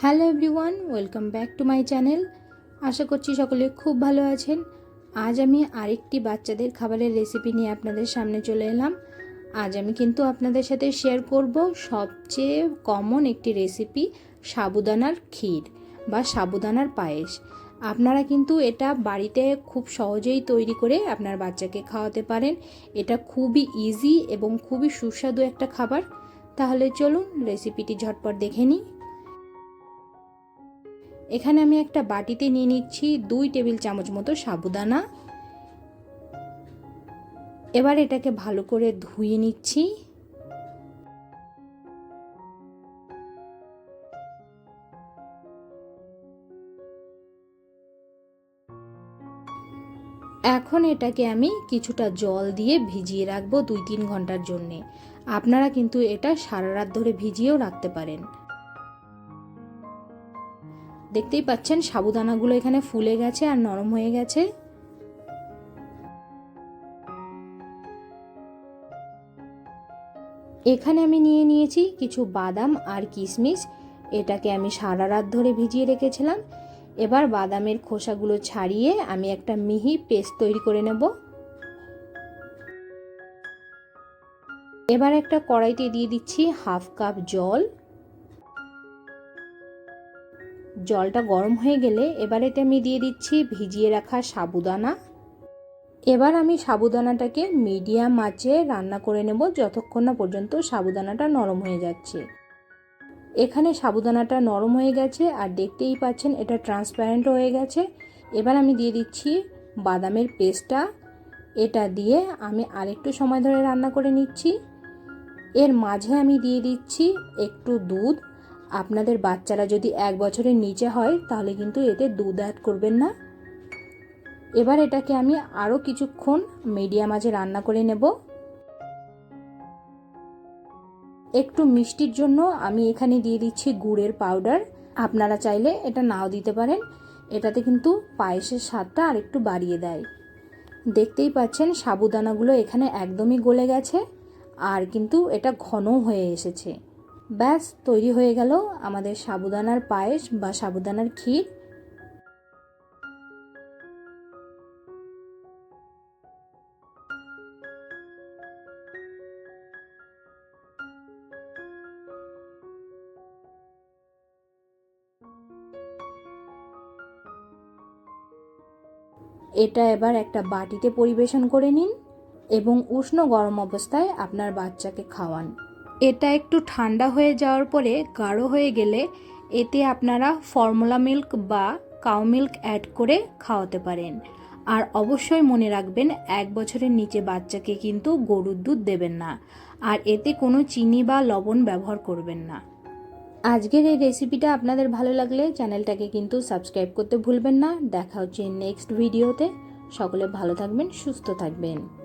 Hello everyone, welcome back to my channel. আশা করছি সকলে খুব ভালো আছেন। আজ আমি আরেকটি বাচ্চাদের খাবারের রেসিপি নিয়ে আপনাদের সামনে চলে এলাম। আজ আমি কিন্তু আপনাদের সাথে শেয়ার করব সবচেয়ে কমন একটি রেসিপি, সাবুদানার ক্ষীর বা সাবুদানার পায়েস। আপনারা কিন্তু এটা বাড়িতে খুব সহজেই তৈরি করে আপনার বাচ্চাকে খাওয়াতে পারেন। এটা খুবই ইজি এবং খুবই সুস্বাদু একটা খাবার। তাহলে চলুন রেসিপিটি ঝটপট দেখে নিই। এখানে আমি একটা বাটিতে নিয়ে নিচ্ছি দুই টেবিল চামচ মতো সাবুদানা। এবার এটাকে ভালো করে ধুয়ে নিচ্ছি। এখন এটাকে আমি কিছুটা জল দিয়ে ভিজিয়ে রাখব দুই তিন ঘণ্টার জন্যে। আপনারা কিন্তু এটা সারা রাত ধরে ভিজিয়েও রাখতে পারেন। দেখতেই পাচ্ছেন সাবুদানাগুলো এখানে ফুলে গেছে আর নরম হয়ে গেছে। এখানে আমি নিয়ে নিয়েছি কিছু বাদাম আর কিশমিশ এটাকে আমি সারা রাত ধরে ভিজিয়ে রেখেছিলাম। এবার বাদামের খোসাগুলো ছাড়িয়ে আমি একটা মিহি পেস্ট তৈরি করে নেব। এবার একটা কড়াইতে দিয়ে দিচ্ছি হাফ কাপ জল। জলটা গরম হয়ে গেলে এবার এতে আমি দিয়ে দিচ্ছি ভিজিয়ে রাখা সাবুদানা। এবার আমি সাবুদানাটাকে মিডিয়াম আঁচে রান্না করে নেব যতক্ষণ না পর্যন্ত সাবুদানাটা নরম হয়ে যাচ্ছে। এখানে সাবুদানাটা নরম হয়ে গেছে আর দেখতেই পাচ্ছেন এটা ট্রান্সপারেন্ট হয়ে গেছে। এবার আমি দিয়ে দিচ্ছি বাদামের পেস্টটা। এটা দিয়ে আমি আরেকটু সময় ধরে রান্না করে নিচ্ছি। এর মাঝে আমি দিয়ে দিচ্ছি একটু দুধ। আপনাদের বাচ্চারা যদি এক বছরের নিচে হয়, তাহলে কিন্তু এতে দুধ অ্যাড করবেন না। এবার এটাকে আমি আরও কিছুক্ষণ মিডিয়াম আঁচে রান্না করে নেব। একটু মিষ্টির জন্য আমি এখানে দিয়ে দিচ্ছি গুড়ের পাউডার আপনারা চাইলে এটা নাও দিতে পারেন। এটাতে কিন্তু পায়েসের স্বাদটা আর একটু বাড়িয়ে দেয়। দেখতেই পাচ্ছেন, সাবুদানাগুলো এখানে একদমই গলে গেছে। আর কিন্তু এটা ঘন হয়ে এসেছে। ব্যাস, তৈরি হয়ে গেল আমাদের সাবুদানার পায়েস বা সাবুদানার ক্ষীর। এটা এবার একটা বাটিতে পরিবেশন করে নিন এবং উষ্ণ গরম অবস্থায় আপনার বাচ্চাকে খাওয়ান। এটা একটু ঠান্ডা হয়ে যাওয়ার পরে গাঢ় হয়ে গেলে এতে আপনারা ফর্মুলা মিল্ক বা কাউ মিল্ক অ্যাড করে খাওয়াতে পারেন। আর অবশ্যই মনে রাখবেন, এক বছরের নিচে বাচ্চাকে কিন্তু গরুর দুধ দেবেন না। আর এতে কোনো চিনি বা লবণ ব্যবহার করবেন না। আজকের এই রেসিপিটা আপনাদের ভালো লাগলে চ্যানেলটাকে কিন্তু সাবস্ক্রাইব করতে ভুলবেন না। দেখা হচ্ছে নেক্সট ভিডিওতে সকলে ভালো থাকবেন, সুস্থ থাকবেন।